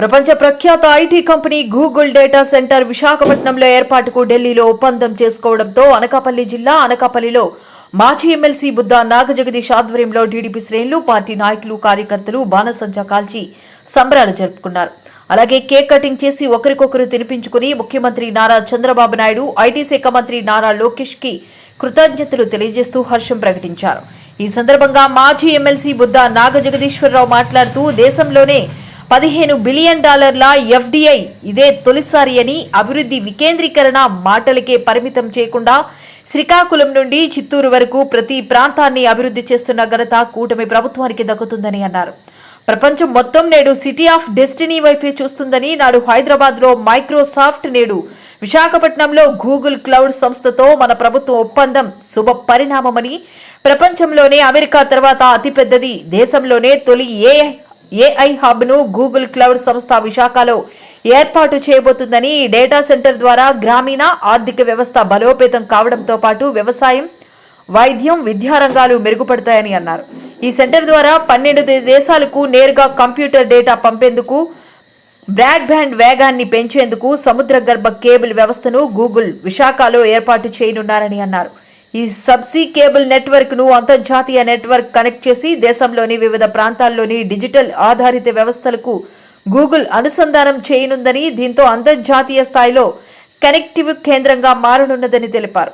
ప్రపంచ ప్రఖ్యాత IT company Google data centre విశాఖపట్నంలో ఏర్పాటుకు ఢిల్లీలో ఒప్పందం చేసుకోవడంతో అనకాపల్లి జిల్లా అనకాపల్లిలో మాజీ ఎమ్మెల్సీ బుద్ధ నాగజగదీష్ ఆధ్వర్యంలో టీడీపీ శ్రేణులు పార్టీ నాయకులు కార్యకర్తలు బాణసంచా కాల్చి సంబరాలు జరుపుకున్నారు. అలాగే కేక్ కటింగ్ చేసి ఒకరికొకరు తినిపించుకుని ముఖ్యమంత్రి నారా చంద్రబాబు నాయుడు ఐటీ శాఖ మంత్రి నారా లోకేష్కి కృతజ్ఞతలు తెలియజేస్తూ హర్షం ప్రకటించారు. ఈ సందర్భంగా మాజీ ఎమ్మెల్సీ బుద్ధ నాగజగదీశ్వరరావు మాట్లాడుతూ దేశంలోనే పదిహేను బిలియన్ డాలర్ల ఎఫ్డిఐ ఇదే తొలిసారి అని అభివృద్ధి వికేంద్రీకరణ మాటలకే పరిమితం చేయకుండా శ్రీకాకుళం నుండి చిత్తూరు వరకు ప్రతి ప్రాంతాన్ని అభివృద్ధి చేస్తున్న ఘనత కూటమి ప్రభుత్వానికి దక్కుతుందని అన్నారు. ప్రపంచం మొత్తం నేడు సిటీ ఆఫ్ డెస్టినీ వైపే చూస్తుందని నాడు హైదరాబాద్లో మైక్రోసాఫ్ట్ నేడు. విశాఖపట్నంలో గూగుల్ క్లౌడ్ సంస్థతో మన ప్రభుత్వం ఒప్పందం శుభ పరిణామమని ప్రపంచంలోనే అమెరికా తర్వాత అతిపెద్దది దేశంలోనే తొలి ఏ ఏఐ హబ్ను గూగుల్ క్లౌడ్ సంస్థ విశాఖలో ఏర్పాటు చేయబోతుందని డేటా సెంటర్ ద్వారా గ్రామీణ ఆర్థిక వ్యవస్థ బలోపేతం కావడంతో పాటు వ్యవసాయం వైద్యం విద్యారంగాలు మెరుగుపడతాయని అన్నారు. ఈ సెంటర్ ద్వారా పన్నెండు దేశాలకు నేరుగా కంప్యూటర్ డేటా పంపేందుకు బ్రాడ్బ్యాండ్ వేగాన్ని పెంచేందుకు సముద్ర గర్భ కేబుల్ వ్యవస్థను గూగుల్ విశాఖలో ఏర్పాటు చేయనున్నారని అన్నారు. ఈ సబ్సీ కేబుల్ నెట్వర్క్ను అంతర్జాతీయ నెట్వర్క్ కనెక్ట్ చేసి దేశంలోని వివిధ ప్రాంతాల్లోని డిజిటల్ ఆధారిత వ్యవస్థలకు గూగుల్ అనుసంధానం చేయనుందని దీంతో అంతర్జాతీయ స్థాయిలో కనెక్టివ్ కేంద్రంగా మారనున్నదని తెలిపారు.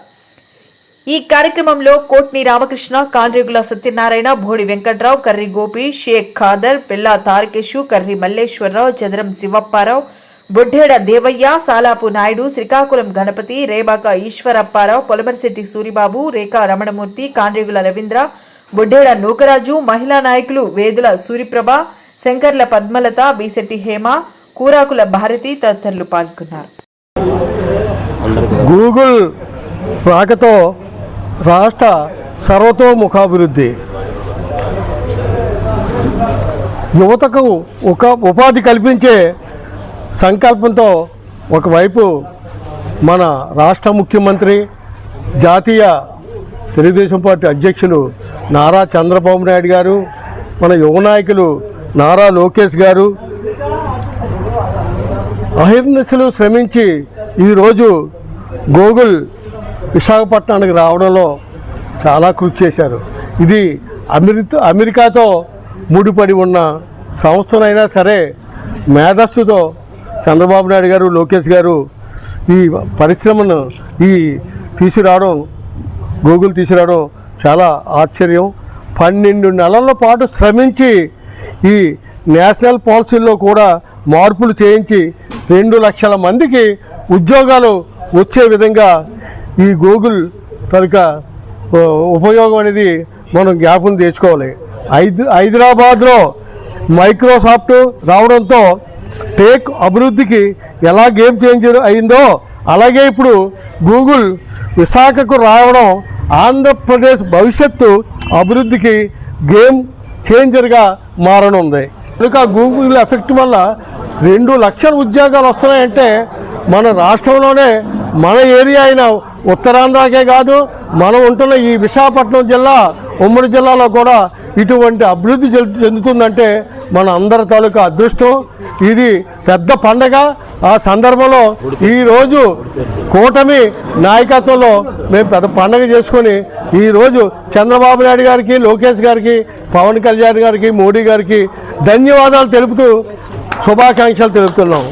ఈ కార్యక్రమంలో కోట్ని రామకృష్ణ కాన్రేగుల సత్యనారాయణ భోడి వెంకట్రావు కర్రి గోపి షేక్ ఖాదర్ పిల్లా తారకేశు కర్రి మల్లేశ్వరరావు చదరం శివప్పారావు బొడ్డేడ దేవయ్య సాలాపు నాయుడు శ్రీకాకుళం గణపతి రేబాక ఈశ్వరప్పారావు పొలమరిశెట్టి సూరిబాబు రేఖా రమణమూర్తి కాన్రేగుల రవీంద్ర బొడ్డేడ నూకరాజు మహిళా నాయకులు వేదుల సూరిప్రభ శంకర్ల పద్మలత బీసెట్టి హేమ కూరాకుల భారతి తదితరులు పాల్గొన్నారు. గూగుల్ రాకతో రాష్ట్ర సర్వతోముఖాభివృద్ధి. యువతకు ఒక ఉపాధి కల్పించే సంకల్పంతో ఒకవైపు మన రాష్ట్ర ముఖ్యమంత్రి జాతీయ తెలుగుదేశం పార్టీ అధ్యక్షులు నారా చంద్రబాబు నాయుడు గారు మన యువ నాయకులు నారా లోకేష్ గారు అహిర్నిశలు శ్రమించి ఈరోజు గూగుల్ విశాఖపట్నానికి రావడంలో చాలా కృషి చేశారు. ఇది అమెరికా అమెరికాతో ముడిపడి ఉన్న సంస్థనైనా సరే మేధస్సుతో చంద్రబాబు నాయుడు గారు లోకేష్ గారు ఈ పరిశ్రమను ఈ తీసుకురావడం గూగుల్ తీసుకురావడం చాలా ఆశ్చర్యం. పన్నెండు నెలల పాటు శ్రమించి ఈ నేషనల్ పాలసీల్లో కూడా మార్పులు చేయించి రెండు లక్షల మందికి ఉద్యోగాలు వచ్చే విధంగా ఈ గూగుల్ తరక ఉపయోగం అనేది మనం జ్ఞాపకం తెచ్చుకోవాలి. హైదరాబాద్లో మైక్రోసాఫ్ట్ రావడంతో టేక్ అభివృద్ధికి ఎలా గేమ్ చేంజర్ అయిందో అలాగే ఇప్పుడు గూగుల్ విశాఖకు రావడం ఆంధ్రప్రదేశ్ భవిష్యత్తు అభివృద్ధికి గేమ్ చేంజర్గా మారనుంది. కనుక గూగుల్ ఎఫెక్ట్ వల్ల రెండు లక్షల ఉద్యోగాలు వస్తున్నాయంటే మన రాష్ట్రంలోనే మన ఏరియా అయిన ఉత్తరాంధ్రకే కాదు మనం ఉంటున్న ఈ విశాఖపట్నం జిల్లా ఉమ్మడి జిల్లాలో కూడా ఇటువంటి అభివృద్ధి చెందు- చెందుతుందంటే మన అందరి తాలూకా అదృష్టం. ఇది పెద్ద పండగ. ఆ సందర్భంలో ఈరోజు కూటమి నాయకత్వంలో మేము పెద్ద పండగ చేసుకొని ఈరోజు చంద్రబాబు నాయుడు గారికి లోకేష్ గారికి పవన్ కళ్యాణ్ గారికి మోడీ గారికి ధన్యవాదాలు తెలుపుతూ శుభాకాంక్షలు తెలుపుతున్నాం.